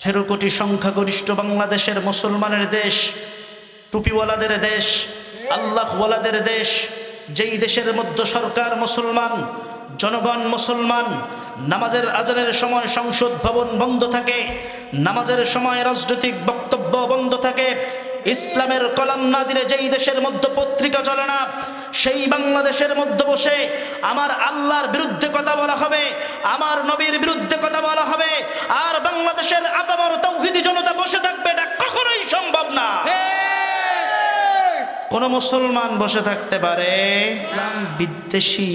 আঠেরো কোটি সংখ্যাগরিষ্ঠ বাংলাদেশের মুসলমানের দেশ, টুপিওয়ালাদের দেশ, আল্লাহওয়ালাদের দেশ, যেই দেশের মধ্য সরকার মুসলমান, জনগণ মুসলমান, নামাজের আজানের সময় সংসদ ভবন বন্ধ থাকে, নামাজের সময় রাজনৈতিক বক্তব্য বন্ধ ইসলামের কলাম না দিলে যেই দেশের মধ্যে পত্রিকা চলে না, সেই বাংলাদেশের মধ্যে বসে আমার আল্লাহর বিরুদ্ধে কথা বলা হবে, আমার নবীর বিরুদ্ধে কথা বলা হবে, আর বাংলাদেশের আপামর তৌহিদি জনতা বসে থাকবে, এটা কখনোই সম্ভব না। কোন মুসলমান বসে থাকতে পারে, ইসলাম বিদ্বেষী,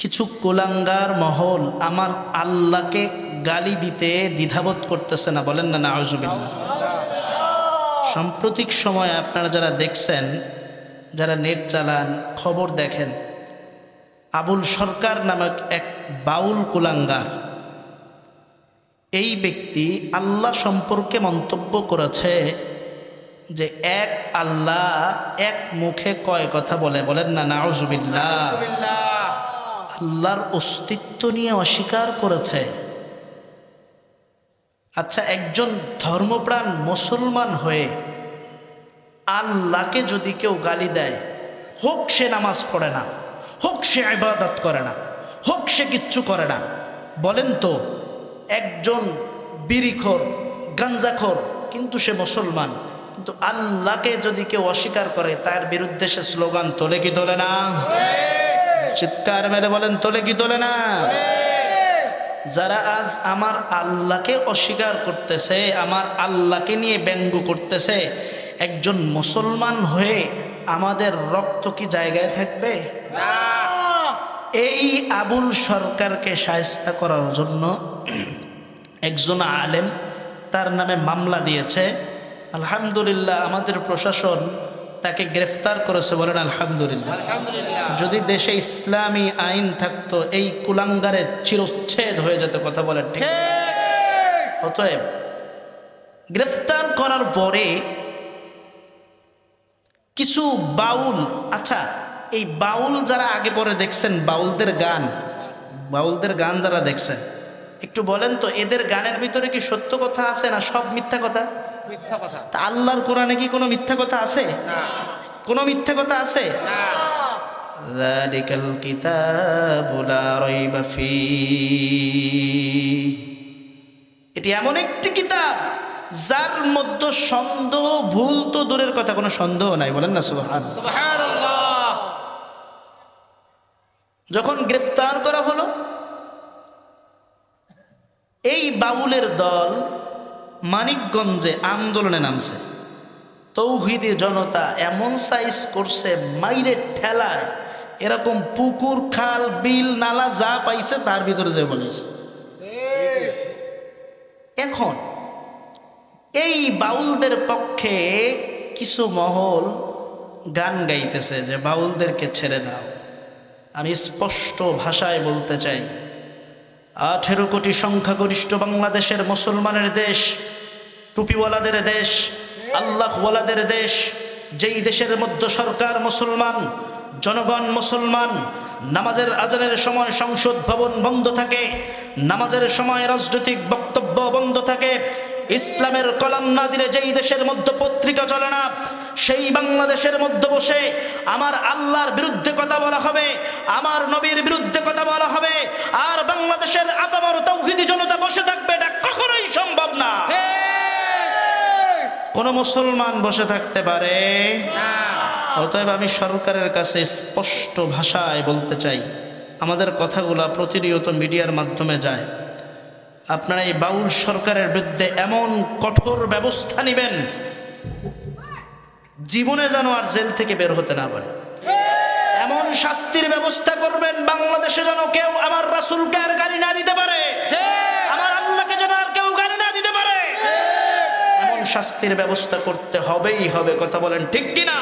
কিছু কোলাঙ্গার মহল আমার আল্লাহকে গালি দিতে দ্বিধাবোধ করতেছে না, বলেন না না আউজুবিল্লাহ সাম্প্রতিক সময় আপনারা যারা দেখছেন যারা নেট চালান খবর দেখেন আবুল সরকার নামক এক বাউল কুলাঙ্গার এই ব্যক্তি আল্লাহ সম্পর্কে মন্তব্য করেছে যে এক আল্লাহ এক মুখে কয় কথা বলে বলেন না নাউজুবিল্লাহ। আল্লাহর অস্তিত্ব নিয়ে অস্বীকার করেছে। আচ্ছা একজন ধর্মপ্রাণ মুসলমান হয়ে আল্লাহকে যদি কেউ গালি দেয় হোক সে নামাজ পড়ে না হোক সে ইবাদত করে না হোক সে কিচ্ছু করে না বলেন তো একজন বিড়িখোর গাঞ্জাখোর কিন্তু সে মুসলমান কিন্তু আল্লাহকে যদি কেউ অস্বীকার করে তার বিরুদ্ধে সে স্লোগান তোলে কি তোলে না? চিৎকার মেরে বলেন তোলে কি তোলে না? যারা আজ আমার আল্লাহকে অস্বীকার করতেছে আমার আল্লাহকে নিয়ে ব্যঙ্গ করতেছে একজন মুসলমান হয়ে আমাদের রক্ত কি জায়গায় থাকবে? এই আবুল সরকারকে সায়স্তা করার জন্য একজন আলেম তার নামে মামলা দিয়েছে। আলহামদুলিল্লাহ আমাদের প্রশাসন তাকে গ্রেফতার করেছে বলেন আলহামদুলিল্লাহ। যদি দেশে ইসলামী আইন থাকতো এই কুলাঙ্গারের চিরচ্ছেদ হয়ে যেত কথা বলেন ঠিক। অতএব গ্রেফতার করার পরে কিছু বাউল আচ্ছা এই বাউল যারা আগে পরে দেখছেন বাউলদের গান বাউলদের গান যারা দেখছেন একটু বলেন তো এদের গানের ভিতরে কি সত্য কথা আছে না সব মিথ্যা কথা? মিথ্যা কথা তা আল্লাহর কোরআনে কি কোনো মিথ্যা কথা আছে না কোনো মিথ্যা কথা আছে না ذلك الكتاب لا ريب فيه এটি এমন একটি কিতাব যার মধ্যে সন্দেহ ভুল তো দূরের কথা কোনো সন্দেহ নাই বলেন না সুবহান সুবহানাল্লাহ যখন গ্রেফতার করা হলো এই বাউলের দল মানিকগঞ্জে আন্দোলনে নামছে। তৌহিদি জনতা এমন সাইজ করছে, মাইরে ঠেলায়, এরকম পুকুর, খাল, বিল, নালা যা পাইছে তার ভিতরে যে বলেছে। এখন, এই বাউলদের পক্ষে কিছু মহল গান গাইতেছে যে বাউলদেরকে ছেড়ে দাও। আমি স্পষ্ট ভাষায় বলতে চাই, আঠেরো কোটি সংখ্যাগরিষ্ঠ বাংলাদেশের মুসলমানের দেশ টুপিওয়ালাদের দেশ, আল্লাহওয়ালাদের দেশ, যেই দেশের মধ্যে সরকার মুসলমান, জনগণ মুসলমান, নামাজের আজানের সময় সংসদ ভবন বন্ধ থাকে, নামাজের সময় রাজনৈতিক বক্তব্য বন্ধ থাকে, ইসলামের কলাম না দিলে যেই দেশের মধ্যে পত্রিকা চলে না, সেই বাংলাদেশের মধ্যে বসে আমার আল্লাহর বিরুদ্ধে কথা বলা হবে, আমার নবীর বিরুদ্ধে কথা বলা হবে, আর বাংলাদেশের আপামর তৌহিদি জনতা বসে থাকবে এটা কখনোই সম্ভব না। কোন মুসলমান বসে থাকতে পারে? না। অতএব আমি সরকারের কাছে স্পষ্ট ভাষায় বলতে চাই আমাদের কথাগুলা প্রতিনিয়ত মিডিয়ার মাধ্যমে যায়। আপনারা এই বাউল সরকারের বিরুদ্ধে এমন কঠোর ব্যবস্থা নেবেন জীবনে যেন আর জেল থেকে বের হতে না পারে। এমন শাস্তির ব্যবস্থা করবেন বাংলাদেশে যেন কেউ আমার রাসুলকে আর গালি না দিতে পারে আমার আল্লাহকে যেন আর কেউ গালি না দিতে পারে এমন শাস্তির ব্যবস্থা করতে হবেই হবে। কথা বলেন ঠিক কিনা?